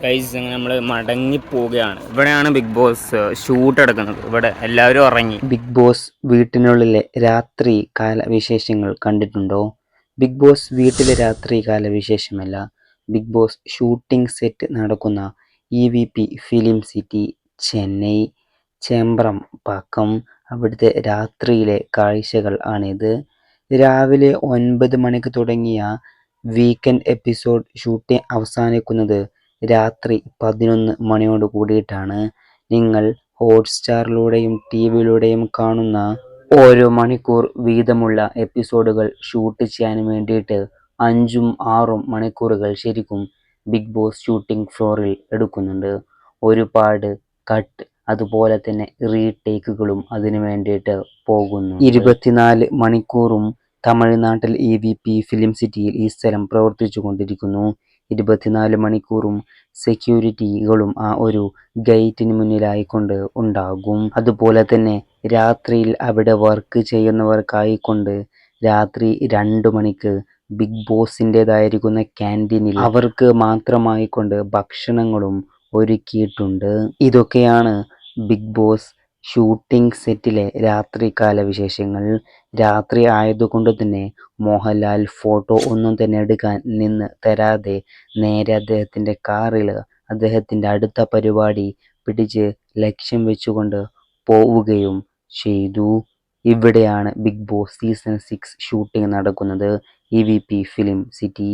Guys അങ്ങനെ നമ്മൾ മടങ്ങി പോവുകയാണ്. ഇവിടെയാണ് ബിഗ് ബോസ് ഷൂട്ട് എടുക്കുന്നത്. ഇവിടെ എല്ലാവരും ഇറങ്ങി ബിഗ് ബോസ് വീട്ടിനുള്ളിലെ രാത്രി കാല വിശേഷങ്ങൾ കണ്ടിട്ടുണ്ടോ? ബിഗ് ബോസ് വീട്ടിലെ രാത്രി കാല വിശേഷമല്ല ബിഗ് ബോസ് ഷൂട്ടിംഗ് സെറ്റ് നടക്കുന്ന E V P film city Chennai Chembarambakkam. അവിടുത്തെ രാത്രിയിലെ കാഴ്ചകൾ ആണിത്. രാവിലെ ഒൻപത് മണിക്ക് തുടങ്ങിയ വീക്കെൻഡ് എപ്പിസോഡ് ഷൂട്ടിംഗ് അവസാനിക്കുന്നത് രാത്രി പതിനൊന്ന് മണിയോട് കൂടിയിട്ടാണ് നിങ്ങൾ ഹോട്ട്സ്റ്റാറിലൂടെയും ടി വിയിലൂടെയും കാണുന്ന ഓരോ മണിക്കൂർ വീതമുള്ള എപ്പിസോഡുകൾ ഷൂട്ട് ചെയ്യാൻ വേണ്ടിയിട്ട് അഞ്ചും ആറും മണിക്കൂറുകൾ ശരിക്കും ബിഗ് ബോസ് ഷൂട്ടിംഗ് ഫ്ലോറിൽ എടുക്കുന്നുണ്ട്. ഒരുപാട് കട്ട് അതുപോലെ തന്നെ റീടേക്കുകളും അതിനു വേണ്ടിയിട്ട് പോകുന്നു. ഇരുപത്തിനാല് മണിക്കൂറും തമിഴ്നാട്ടിൽ ഇ വി പി ഫിലിം സിറ്റിയിൽ ഈ സ്ഥലം പ്രവർത്തിച്ചു കൊണ്ടിരിക്കുന്നു. ഇരുപത്തിനാല് മണിക്കൂറും സെക്യൂരിറ്റികളും ആ ഒരു ഗേറ്റിന് മുന്നിലായിക്കൊണ്ട് ഉണ്ടാകും. അതുപോലെ തന്നെ രാത്രിയിൽ അവിടെ വർക്ക് ചെയ്യുന്നവർക്കായിക്കൊണ്ട് രാത്രി രണ്ട് മണിക്ക് ബിഗ് ബോസിന്റെതായിരിക്കുന്ന ക്യാന്റീനിൽ അവർക്ക് മാത്രമായിക്കൊണ്ട് ഭക്ഷണങ്ങളും ഒരുക്കിയിട്ടുണ്ട്. ഇതൊക്കെയാണ് ബിഗ് ബോസ് ഷൂട്ടിംഗ് സെറ്റിലെ രാത്രികാല വിശേഷങ്ങൾ രാത്രി ആയതുകൊണ്ട് തന്നെ മോഹൻലാൽ ഫോട്ടോ ഒന്നും തന്നെ എടുക്കാൻ നിന്ന് തരാതെ നേരെ അദ്ദേഹത്തിന്റെ കാറിൽ അദ്ദേഹത്തിന്റെ അടുത്ത പരിപാടി പിടിച്ച് ലക്ഷ്യം വെച്ചുകൊണ്ട് പോവുകയും ചെയ്തു. ഇവിടെയാണ് big boss season six shooting നടക്കുന്നത്. E V P film city.